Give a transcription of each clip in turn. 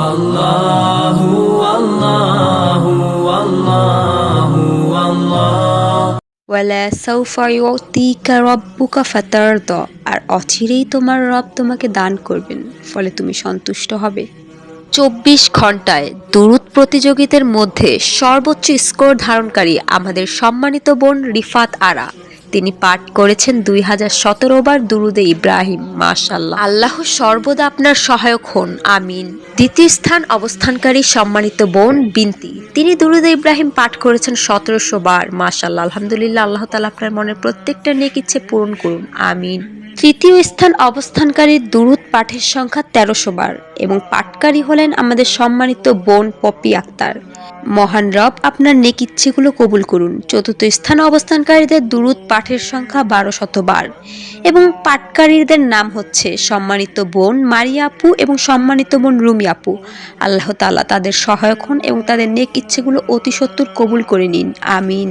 আল্লাহু আল্লাহু আল্লাহু আল্লাহ ওয়ালা সৌফা ইউতিকা রব্বুকা ফাতারদ আর অচিরেই তোমার রব তোমাকে দান করবেন ফলে তুমি সন্তুষ্ট হবে। চব্বিশ ঘন্টায় দুরুদ প্রতিযোগিতার মধ্যে সর্বোচ্চ স্কোর ধারণকারী আমাদের সম্মানিত বোন রিফাত আরা। তিনি পাঠ করেছেন দুই হাজার সতেরো বার দুরুদে ইব্রাহিম মাশাল্লাহ আল্লাহ সর্বদা আপনার সহায়ক হন, আমিন। দ্বিতীয় স্থান অবস্থানকারী সম্মানিত বোন বিনতি। তিনি দুরুদে ইব্রাহিম পাঠ করেছেন সতেরোশো বার মাশাল্লাহ আলহামদুলিল্লাহ, আল্লাহ তালা আপনার মনের প্রত্যেকটা নেক ইচ্ছে পূরণ করুন, আমিন। তৃতীয় স্থান অবস্থানকারী দুরুদ পাঠের সংখ্যা তেরোশো বার এবং পাঠকারী হলেন আমাদের সম্মানিত বোন পপি আক্তার। মহান রব আপনার নেক ইচ্ছেগুলো কবুল করুন। চতুর্থ স্থান অবস্থানকারীদের দুরুদ পাঠের সংখ্যা বারো শতবার এবং পাঠকারীদের নাম হচ্ছে সম্মানিত বোন মারিয়া আপু এবং সম্মানিত বোন রুমি আপু আল্লাহ তাআলা তাদের সহায়ক হন এবং তাদের নেক ইচ্ছেগুলো অতি সত্বর কবুল করে নিন। আমিন।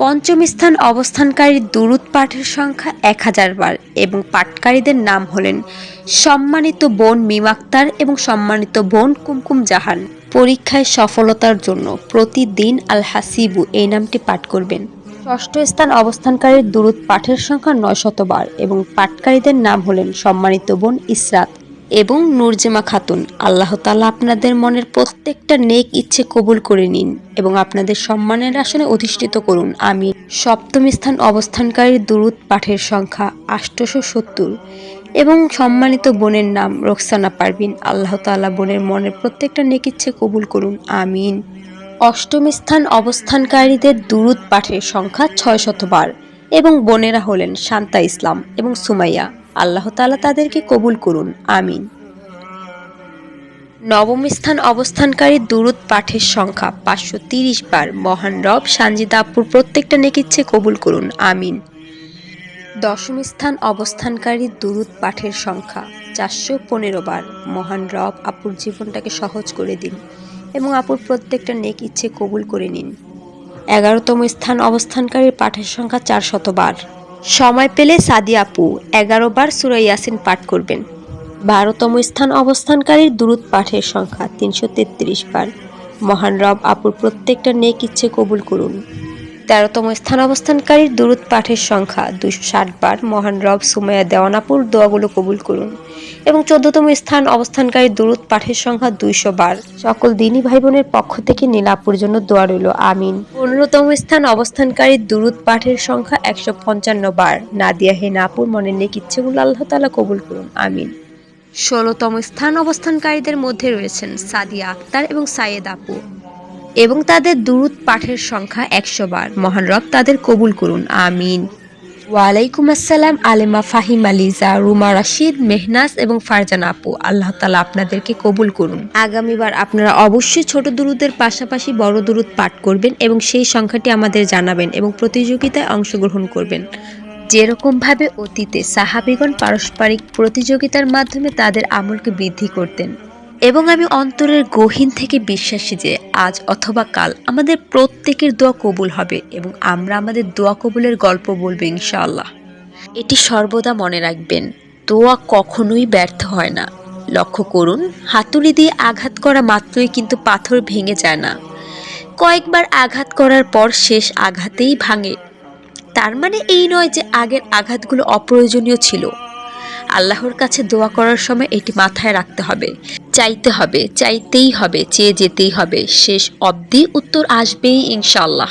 পঞ্চম স্থান অবস্থানকারী দুরুদ পাঠের সংখ্যা এক হাজার বার এবং পাঠকারীদের নাম হলেন সম্মানিত বোন মিমাক্তার এবং সম্মানিত বোন কুমকুম জাহান। পরীক্ষায় সফলতার জন্য প্রতিদিন আল হাসিবু এই নামটি পাঠ করবেন। ষষ্ঠ স্থান অবস্থানকারী দুরুদ পাঠের সংখ্যা নয় শতবার এবং পাঠকারীদের নাম হলেন সম্মানিত বোন ইসরাত। এবং নূরজেমা খাতুন, আল্লাহ তাআলা আপনাদের মনের প্রত্যেকটা নেক ইচ্ছে কবুল করে নিন এবং আপনাদের সম্মানের আসনে অধিষ্ঠিত করুন। আমি সপ্তম স্থান অবস্থানকারী দুরুদ পাঠের সংখ্যা আষ্টশো সত্তর এবং সম্মানিত বোনের নাম রোকসানা পারবিন আল্লাহ তাআলা বোনের মনের প্রত্যেকটা নেক ইচ্ছে কবুল করুন। আমিন। অষ্টম স্থান অবস্থানকারীদের দুরুদ পাঠের সংখ্যা ছয় শতবার এবং বোনেরা হলেন শান্তা ইসলাম এবং সুমাইয়া। আল্লাহ তাআলা তাদেরকে কবুল করুন, আমিন। নবম স্থান অবস্থানকারী দুরুদ পাঠের সংখ্যা পাঁচশো তিরিশ বার মহান রব সানজিদা আপুর প্রত্যেকটা নেকিচ্ছে কবুল করুন, আমিন। দশম স্থান অবস্থানকারী দুরুদ পাঠের সংখ্যা চারশো পনেরো বার মহান রব আপুর জীবনটাকে সহজ করে দিন এবং আপুর প্রত্যেকটা নেক ইচ্ছে কবুল করে নিন। এগারোতম স্থান অবস্থানকারী পাঠের সংখ্যা চার শতবার সময় পেলে সাদি আপু এগারো বার সুরা ইয়াসিন পাঠ করবেন। বারোতম স্থান অবস্থানকারীর দুরুদ পাঠের সংখ্যা তিনশো তেত্রিশ বার। মহান রব আপুর প্রত্যেকটা নেক ইচ্ছে কবুল করুন। তেরোতম স্থান অবস্থানকারীর দুরুদ পাঠের সংখ্যা দুশো ষাট বার। মহান রব সুমাইয়া দেওয়ানাপুর দোয়াগুলো কবুল করুন। এবং চোদ্দতম স্থান অবস্থানকারী দুরুদ পাঠের সংখ্যা দুইশো বার। সকল দিনী ভাই বোনের পক্ষ থেকে নীলাপুর জন্য দোয়া রইল, আমিন। পনেরোতম স্থান অবস্থানকারী দুরুদ পাঠের সংখ্যা একশো পঞ্চান্ন বার। নাদিয়া হে নাপুর মনের নেক ইচ্ছেগুলো আল্লাহ তালা কবুল করুন, আমিন। ষোলোতম স্থান অবস্থানকারীদের মধ্যে রয়েছেন সাদিয়া আক্তার এবং সাইয়েদ আপু এবং তাদের দুরুদ পাঠের সংখ্যা একশো বার। মহান রব তাদের কবুল করুন, আমিন। ওয়ালাইকুম আসসালাম, আলেমা ফাহিম আলিজা, রুমা রাশিদ মেহনাস এবং ফারজান আপু। আল্লাহ তালা আপনাদেরকে কবুল করুন। আগামীবার আপনারা অবশ্যই ছোট দুরুদের পাশাপাশি বড় দুরুদ পাঠ করবেন এবং সেই সংখ্যাটি আমাদের জানাবেন এবং প্রতিযোগিতায় অংশগ্রহণ করবেন। যেরকমভাবে অতীতে সাহাবিগণ পারস্পরিক প্রতিযোগিতার মাধ্যমে তাদের আমলকে বৃদ্ধি করতেন এবং আমি অন্তরের গহীন থেকে বিশ্বাসী যে আজ অথবা কাল আমাদের প্রত্যেকের দোয়া কবুল হবে এবং আমরা আমাদের দোয়া কবুলের গল্প বলব ইনশাআল্লাহ। এটি সর্বদা মনে রাখবেন, দোয়া কখনোই ব্যর্থ হয় না। লক্ষ্য করুন, হাতুড়ি দিয়ে আঘাত করা মাত্রই কিন্তু পাথর ভেঙে যায় না। কয়েকবার আঘাত করার পর শেষ আঘাতেই ভাঙে। তার মানে এই নয় যে আগের আঘাতগুলো অপ্রয়োজনীয় ছিল। আল্লাহর কাছে দোয়া করার সময় এটি মাথায় রাখতে হবে। চাইতে হবে চাইতেই হবে চেয়ে যেতেই হবে। শেষ অবধি উত্তর আসবেই ইনশাল্লাহ